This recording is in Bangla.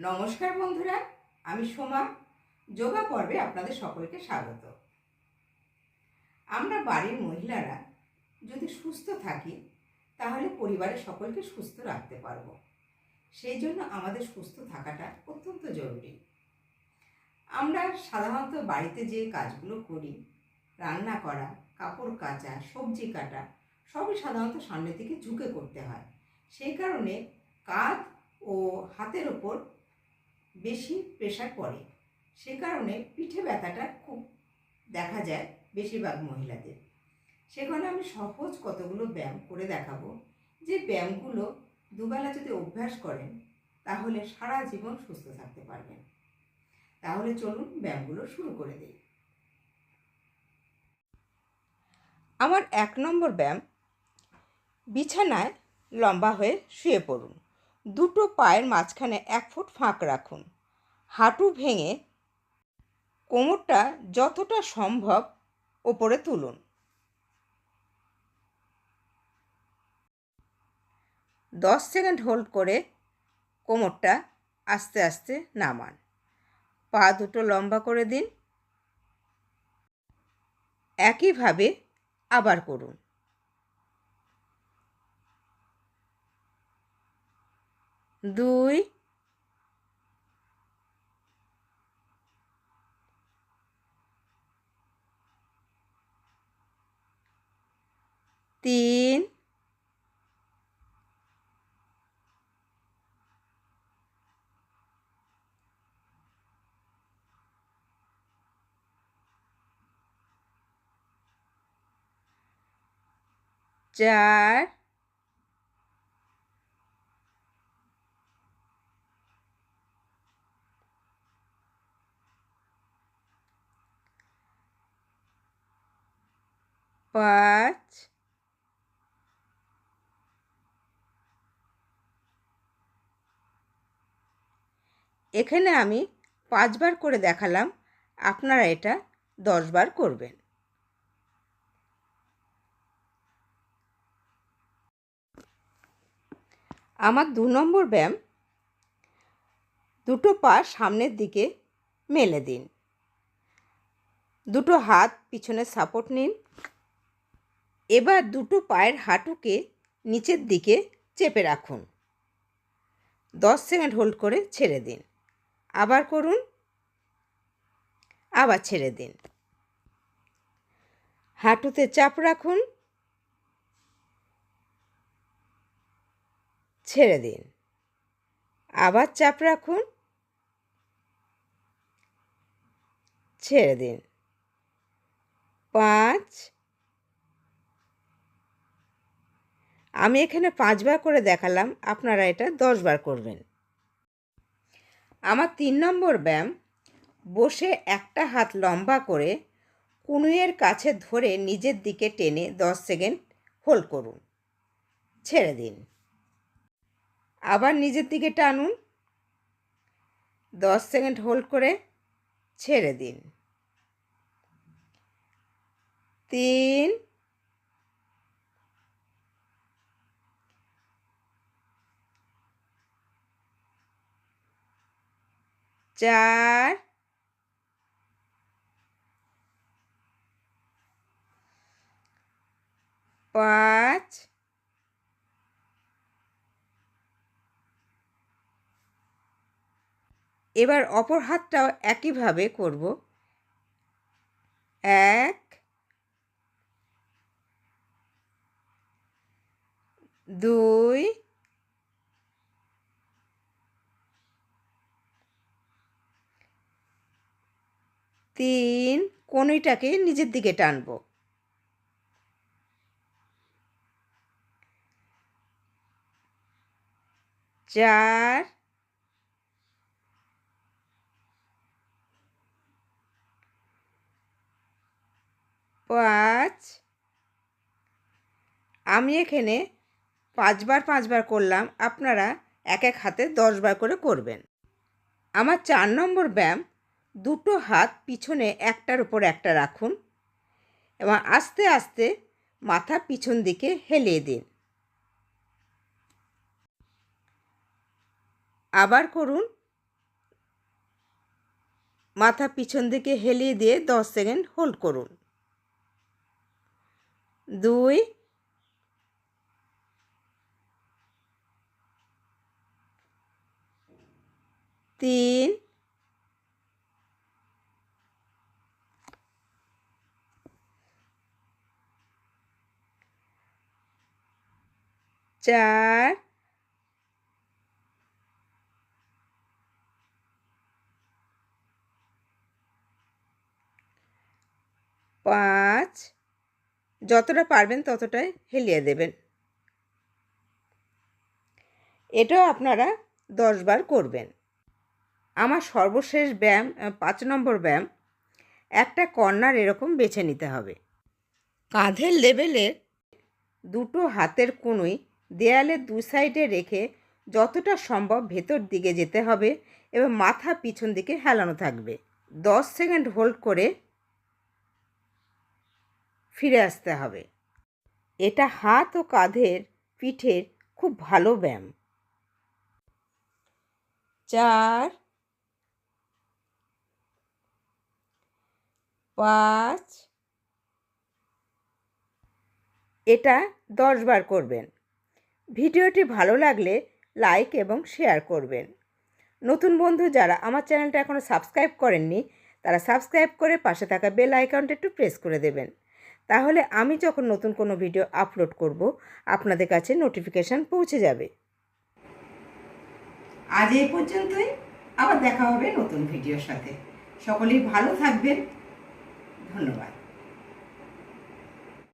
নমস্কার বন্ধুরা, আমি সোমা। যোগা পর্বে আপনাদের সকলকে স্বাগত। আমরা বাড়ির মহিলারা যদি সুস্থ থাকি, তাহলে পরিবারের সকলকে সুস্থ রাখতে পারব। সেই জন্য আমাদের সুস্থ থাকাটা অত্যন্ত জরুরি। আমরা সাধারণত বাড়িতে যে কাজগুলো করি, রান্না করা, কাপড় কাচা, সবজি কাটা, সবই সাধারণত সামনের দিকে ঝুঁকে করতে হয়। সেই কারণে কাঁধ ও হাতের ওপর বেশি প্রেশার পড়ে। সে কারণে পিঠে ব্যথাটা খুব দেখা যায় বেশিরভাগ মহিলাদের। সেখানে আমি সহজ কতগুলো ব্যায়াম করে দেখাবো। যে ব্যায়ামগুলো দুবেলা যদি অভ্যাস করেন, তাহলে সারা জীবন সুস্থ থাকতে পারবেন। তাহলে চলুন ব্যায়ামগুলো শুরু করে দিই। আমার এক নম্বর ব্যায়াম, বিছানায় লম্বা হয়ে শুয়ে পড়ুন। দুটো পায়ের মাঝখানে এক ফুট ফাঁক রাখুন। হাঁটু ভেঙে কোমরটা যতটা সম্ভব ওপরে তুলুন। দশ সেকেন্ড হোল্ড করে কোমরটা আস্তে আস্তে নামান। পা দুটো লম্বা করে দিন। একইভাবে আবার করুন। দুই তিন চার পাঁচ এখানে আমি পাঁচবার করে দেখালাম, আপনারা এটা দশবার করবেন। আমার দু নম্বর ব্যায়াম, দুটো পা সামনের দিকে মেলে দিন। দুটো হাত পিছনে সাপোর্ট নিন। এবার দুটো পায়ের হাঁটুকে নিচের দিকে চেপে রাখুন। দশ সেকেন্ড হোল্ড করে ছেড়ে দিন। আবার করুন। আবার ছেড়ে দিন। হাঁটুতে চাপ রাখুন। ছেড়ে দিন। আবার চাপ রাখুন। ছেড়ে দিন। পাঁচ আমি এখানে পাঁচবার করে দেখালাম, আপনারা এটা দশবার করবেন। আমার তিন নম্বর ব্যায়াম, বসে একটা হাত লম্বা করে কুনুয়ের কাছে ধরে নিজের দিকে টেনে দশ সেকেন্ড হোল্ড করুন, ছেড়ে দিন। আবার নিজের দিকে টানুন, দশ সেকেন্ড হোল্ড করে ছেড়ে দিন। তিন চার পাঁচ এবার অপর হাতটাও একইভাবে করব। এক দুই তিন কনুইটাকে নিজের দিকে টানবো। চার, পাঁচ, আমি এখানে পাঁচবার পাঁচবার করলাম, আপনারা এক এক হাতে দশবার করে করবেন। আমার চার নম্বর ব্যায়াম দুটো হাত পিছনে একটার উপর একটা রাখুন এবং আস্তে আস্তে মাথা পিছন দিকে হেলিয়ে দিন। আবার করুন। মাথা পিছন দিকে হেলিয়ে দিয়ে দশ সেকেন্ড হোল্ড করুন। দুই, তিন চার, পাঁচ, যতটা পারবেন ততটাই হেলিয়ে দেবেন। এটাও আপনারা দশবার করবেন। আমার সর্বশেষ ব্যায়াম, পাঁচ নম্বর ব্যায়াম, একটা কর্নার এরকম বেছে নিতে হবে। কাঁধের লেভেলের দুটো হাতের কোনোই দেয়ালের দু সাইডে রেখে যতটা সম্ভব ভেতর দিকে যেতে হবে এবং মাথা পিছন দিকে হেলানো থাকবে। দশ সেকেন্ড হোল্ড করে ফিরে আসতে হবে। এটা হাত ও কাঁধের পিঠের খুব ভালো ব্যায়াম। চার, পাঁচ, এটা দশ বার করবেন। ভিডিওটি ভালো লাগলে লাইক এবং শেয়ার করবেন। নতুন বন্ধু যারা আমার চ্যানেলটা এখনও সাবস্ক্রাইব করেননি, তারা সাবস্ক্রাইব করে পাশে থাকা বেল আইকনটা একটু প্রেস করে দেবেন। তাহলে আমি যখন নতুন কোনো ভিডিও আপলোড করব, আপনাদের কাছে নোটিফিকেশান পৌঁছে যাবে। আজ এই পর্যন্তই। আবার দেখা হবে নতুন ভিডিওর সাথে। সকলেই ভালো থাকবেন। ধন্যবাদ।